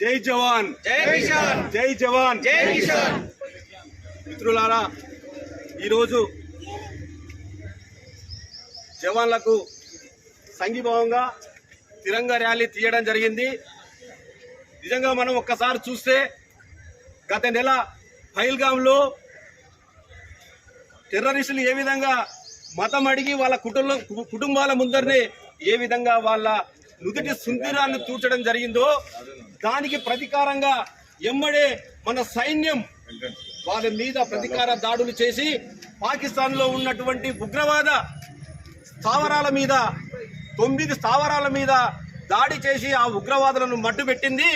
జవాన్. జై కిసాన్. జై జవాన్. జై కిసాన్. మిత్రులారా ఈరోజు జవాన్లకు సంఘీభావంగా తిరంగా ర్యాలీ తీయడం జరిగింది. నిజంగా మనం ఒక్కసారి చూస్తే గత నెల పైల్గాంలో టెర్రరిస్టులు ఏ విధంగా మతం అడిగి వాళ్ళ కుటుంబం కుటుంబాల ముందరనే ఏ విధంగా వాళ్ళ నుదుటి సుందిరాన్ని తూచడం జరిగిందో దానికి ప్రతీకారంగా ఎమ్మడే మన సైన్యం వాళ్ళ మీద ప్రతీకార దాడులు చేసి పాకిస్తాన్లో ఉన్నటువంటి ఉగ్రవాద స్థావరాల మీద తొమ్మిది స్థావరాల మీద దాడి చేసి ఆ ఉగ్రవాదులను మట్టుబెట్టింది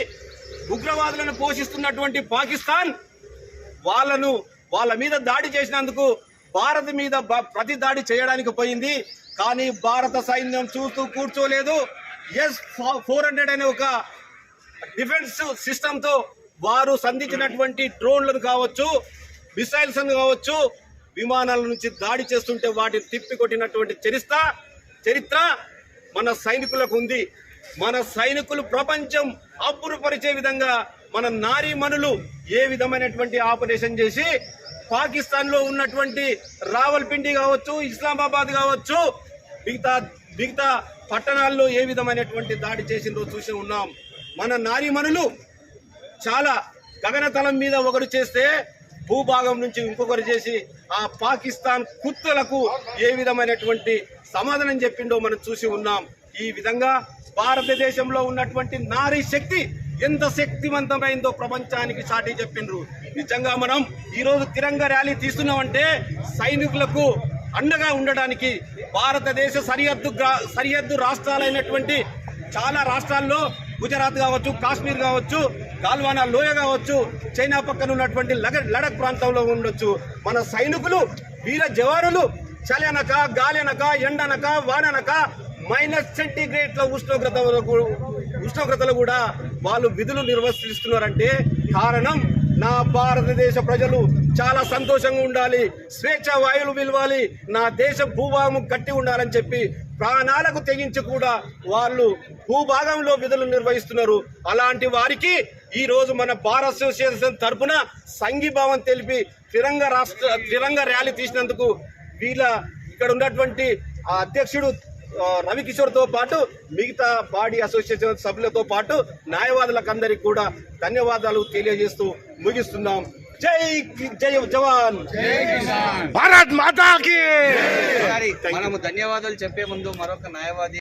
ఉగ్రవాదులను పోషిస్తున్నటువంటి పాకిస్తాన్ వాళ్ళను వాళ్ళ మీద దాడి చేసినందుకు భారత్ మీద ప్రతి దాడి చేయడానికి పోయింది. కానీ భారత సైన్యం చూస్తూ కూర్చోలేదు. ఎస్ ఫోర్ హండ్రెడ్ అనే ఒక డిఫెన్స్ సిస్టంతో వారు సంధించినటువంటి డ్రోన్లను కావచ్చు మిసైల్స్ కావచ్చు విమానాల నుంచి దాడి చేస్తుంటే వాటిని తిప్పి కొట్టినటువంటి చరిత్ర చరిత్ర మన సైనికులకు ఉంది. మన సైనికులు ప్రపంచం అబ్బురుపరిచే విధంగా మన నారీమణులు ఏ విధమైనటువంటి ఆపరేషన్ చేసి పాకిస్తాన్లో ఉన్నటువంటి రావల్పిండి కావచ్చు ఇస్లామాబాద్ కావచ్చు మిగతా మిగతా పట్టణాల్లో ఏ విధమైనటువంటి దాడి చేసిందో చూసి ఉన్నాం. మన నారీమణులు చాలా గగనతలం మీద ఒకరు చేస్తే భూభాగం నుంచి ఇంకొకరు చేసి ఆ పాకిస్తాన్ కుత్తలకు ఏ విధమైనటువంటి సమాధానం చెప్పిండో మనం చూసి ఉన్నాం. ఈ విధంగా భారతదేశంలో ఉన్నటువంటి నారీ శక్తి ఎంత శక్తివంతమైందో ప్రపంచానికి చాటి చెప్పిండ్రు. నిజంగా మనం ఈరోజు తిరంగ ర్యాలీ తీస్తున్నామంటే సైనికులకు అండగా ఉండడానికి భారతదేశ సరిహద్దు గ్రా- సరిహద్దు రాష్ట్రాలైనటువంటి చాలా రాష్ట్రాల్లో గుజరాత్ కావచ్చు కాశ్మీర్ కావచ్చు గాల్వానా లోయ కావచ్చు చైనా పక్కన ఉన్నటువంటి లడక్ ప్రాంతంలో ఉండొచ్చు. మన సైనికులు వీర జవానులు చలనక గాలనక ఎండనక వాననక మైనస్ సెంటీగ్రేడ్ల ఉష్ణోగ్రత ఉష్ణోగ్రత ఉష్ణోగ్రతలు కూడా వాళ్ళు విధులు నిర్వర్తిస్తున్నారంటే కారణం నా భారతదేశ ప్రజలు. చాలా సంతోషంగా ఉండాలి. స్వేచ్ఛ వాయువులు విలవాలి. నా దేశ భూభాగం కట్టి ఉండాలని చెప్పి ప్రాణాలకు తెగించి కూడా వాళ్ళు భూభాగంలో విధులు నిర్వహిస్తున్నారు. అలాంటి వారికి ఈ రోజు మన బార్ అసోసియేషన్ తరపున సంఘీభావం తెలిపి తిరంగ రాష్ట్ర తిరంగ ర్యాలీ తీసినందుకు వీళ్ళ ఇక్కడ ఉన్నటువంటి అధ్యక్షుడు రవికిషోర్తో పాటు మిగతా బాడీ అసోసియేషన్ సభ్యులతో పాటు న్యాయవాదులకు అందరికీ కూడా ధన్యవాదాలు తెలియజేస్తూ ముగిస్తున్నాం. జై జై జవాన్ భారత్ మాతాకి మనము ధన్యవాదాలు చెప్పే ముందు మరొక న్యాయవాది